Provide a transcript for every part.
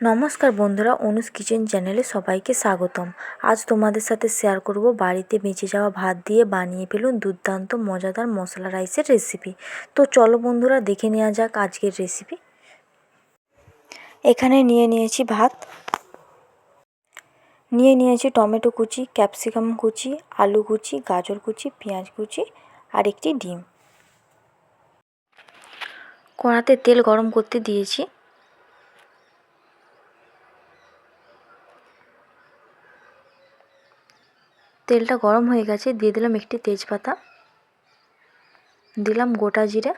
নমস্কার বন্ধুরা, অনুজ কিচেন চ্যানেলে সবাইকে স্বাগতম। আজ তোমাদের সাথে শেয়ার করব বাড়িতে বেঁচে যাওয়া ভাত দিয়ে বানিয়ে ফেলুন দুর্দান্ত, মজাদার মশলা রাইসের রেসিপি তো চলো বন্ধুরা, দেখে নেওয়া যাক আজকের রেসিপি এখানে নিয়ে নিয়েছি ভাত। নিয়ে নিয়েছি টমেটো কুচি ক্যাপসিকাম কুচি, আলু কুচি, গাজর কুচি, পেঁয়াজ কুচি আর একটি ডিম। কড়াতে তেল গরম করতে দিয়েছি। তেলটা গরম হয়ে গেছে, দিয়ে দিলাম একটি তেজপাতা। দিলাম গোটা জিরে।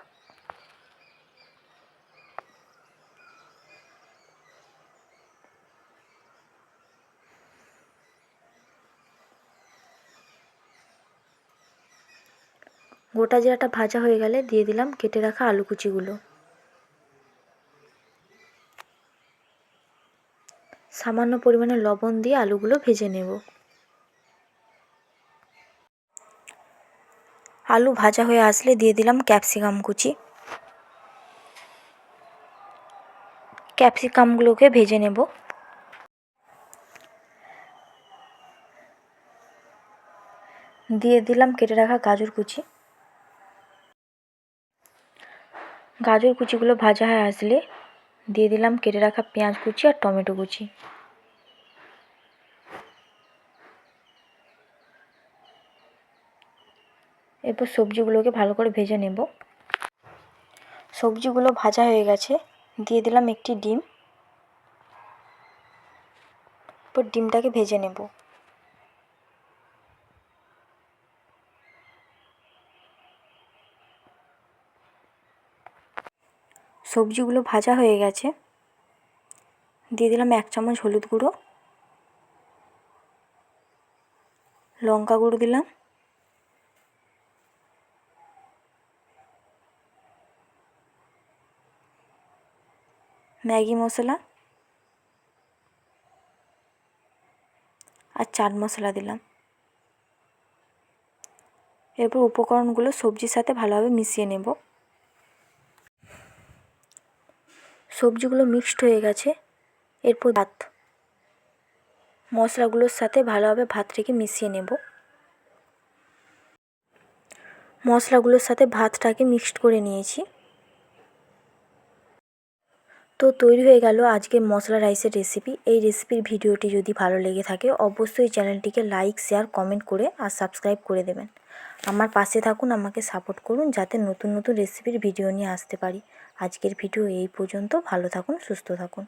গোটা জিরাটা ভাজা হয়ে গেলে দিয়ে দিলাম কেটে রাখা আলু কুচিগুলো। সামান্য পরিমাণে লবণ দিয়ে আলুগুলো ভেজে নেব। আলু ভাজা হয়ে আসলে দিয়ে দিলাম ক্যাপসিকাম কুচি। ক্যাপসিকামগুলোকে ভেজে নেব। দিয়ে দিলাম কেটে রাখা গাজর কুচি। গাজর কুচিগুলো ভাজা হয়ে আসলে দিয়ে দিলাম কেটে রাখা পেঁয়াজ কুচি আর টমেটো কুচি। এরপর সবজিগুলোকে ভালো করে ভেজে নেব। সবজিগুলো ভাজা হয়ে গেছে। দিয়ে দিলাম একটি ডিম। এরপর ডিমটাকে ভেজে নেব। সবজিগুলো ভাজা হয়ে গেছে। দিয়ে দিলাম এক চামচ হলুদ গুঁড়ো। লঙ্কা গুঁড়ো দিলাম। ম্যাগি মশলা আর চাট মশলা দিলাম। এরপর উপকরণগুলো সবজির সাথে ভালোভাবে মিশিয়ে নেব। সবজিগুলো মিক্সড হয়ে গেছে। এরপর ভাত। মশলাগুলোর সাথে ভালোভাবে ভাতটাকে মিশিয়ে নেব। মশলাগুলোর সাথে ভাতটাকে মিক্সড করে নিয়েছি। তো তৈরি হয়ে গেল আজকে মশলা রাইসের রেসিপি এই রেসিপির ভিডিওটি যদি ভালো লেগে থাকে, অবশ্যই চ্যানেলটিকে লাইক শেয়ার কমেন্ট করে আর সাবস্ক্রাইব করে দেবেন। আমার পাশে থাকুন, আমাকে সাপোর্ট করুন যাতে নতুন নতুন রেসিপির ভিডিও নিয়ে আসতে পারি। আজকের ভিডিও এই পর্যন্ত। ভালো থাকুন, সুস্থ থাকুন।